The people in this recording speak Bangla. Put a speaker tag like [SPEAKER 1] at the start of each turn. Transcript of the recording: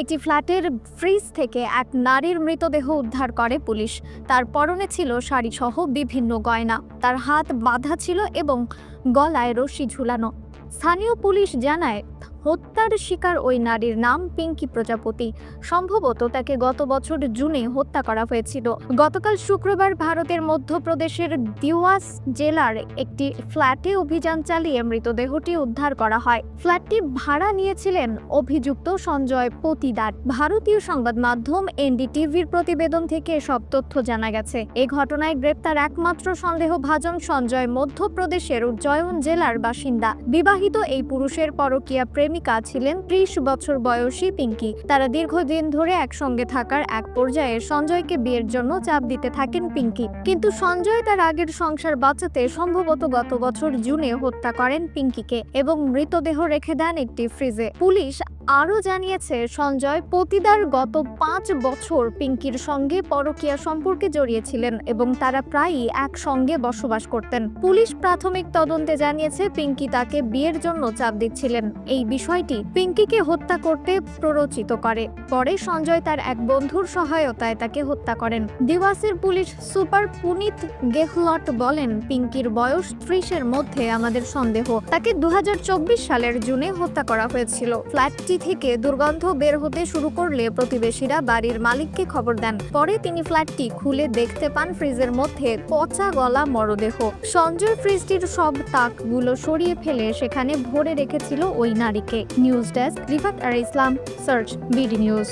[SPEAKER 1] একটি ফ্ল্যাটের ফ্রিজ থেকে এক নারীর মৃতদেহ উদ্ধার করে পুলিশ। তার পরনে ছিল শাড়িসহ বিভিন্ন গয়না। তার হাত বাঁধা ছিল এবং গলায় রশি ঝুলানো। স্থানীয় পুলিশ জানায় হত্যার শিকার ওই নারীর নাম পিঙ্কি প্রজাপতি। সম্ভবত তাকে গত বছর জুনে হত্যা করা হয়েছিল। গতকাল শুক্রবার ভারতের মধ্যপ্রদেশের দিওয়াস জেলার একটি ফ্ল্যাটে অভিযান চালিয়ে মৃতদেহটি উদ্ধার করা হয়। ফ্ল্যাটটি ভাড়া নিয়েছিলেন অভিযুক্ত সঞ্জয় পতিদার। ভারতীয় সংবাদ মাধ্যম এনডিটিভির প্রতিবেদন থেকে সব তথ্য জানা গেছে। এ ঘটনায় গ্রেপ্তার একমাত্র সন্দেহভাজন সঞ্জয় মধ্যপ্রদেশের উজ্জয়ন জেলার বাসিন্দা। বিবাহিত এই পুরুষের পরকীয়া প্রেমিকা ছিলেন ত্রিশ বছর বয়সী পিঙ্কি। তারা দীর্ঘদিন ধরে একসঙ্গে থাকার এক পর্যায়ে সঞ্জয়কে বিয়ের জন্য চাপ দিতে থাকেন পিঙ্কি। কিন্তু সঞ্জয় তার আগের সংসার বাঁচাতে সম্ভবত গত বছর জুনে হত্যা করেন পিঙ্কিকে এবং মৃতদেহ রেখে দেন একটি ফ্রিজে। পুলিশ আরও জানিয়েছে, সঞ্জয় পতিদার গত পাঁচ বছর পিঙ্কির সঙ্গে পরকীয়া সম্পর্কে জড়িয়েছিলেন এবং তারা প্রায়ই একসঙ্গে বসবাস করতেন। পুলিশ প্রাথমিক তদন্তে জানিয়েছে, পিঙ্কি তাকে বিয়ের জন্য চাপ দিচ্ছিলেন। এই বিষয়টি পিঙ্কিকে হত্যা করতে প্ররোচিত করে। পরে সঞ্জয় তার এক বন্ধুর সহায়তায় তাকে হত্যা করেন। দিওয়াসের পুলিশ সুপার পুনিত গেহলট বলেন, পিঙ্কির বয়স ত্রিশের মধ্যে আমাদের সন্দেহ। তাকে দু হাজার চব্বিশ সালের জুনে হত্যা করা হয়েছিল। ফ্ল্যাটটি থেকে দুর্গন্ধ বের হতে শুরু করলে প্রতিবেশীরা বাড়ির মালিককে খবর দেন। পরে তিনি ফ্ল্যাটটি খুলে দেখতে পান ফ্রিজের মধ্যে পচা গলা মরদেহ। সঞ্জয় ফ্রিজটির সব তাকগুলো সরিয়ে ফেলে সেখানে ভরে রেখেছিল ওই নারীকে। নিউজ ডেস্ক রিফাত আর ইসলাম, সার্চ বিডি নিউজ।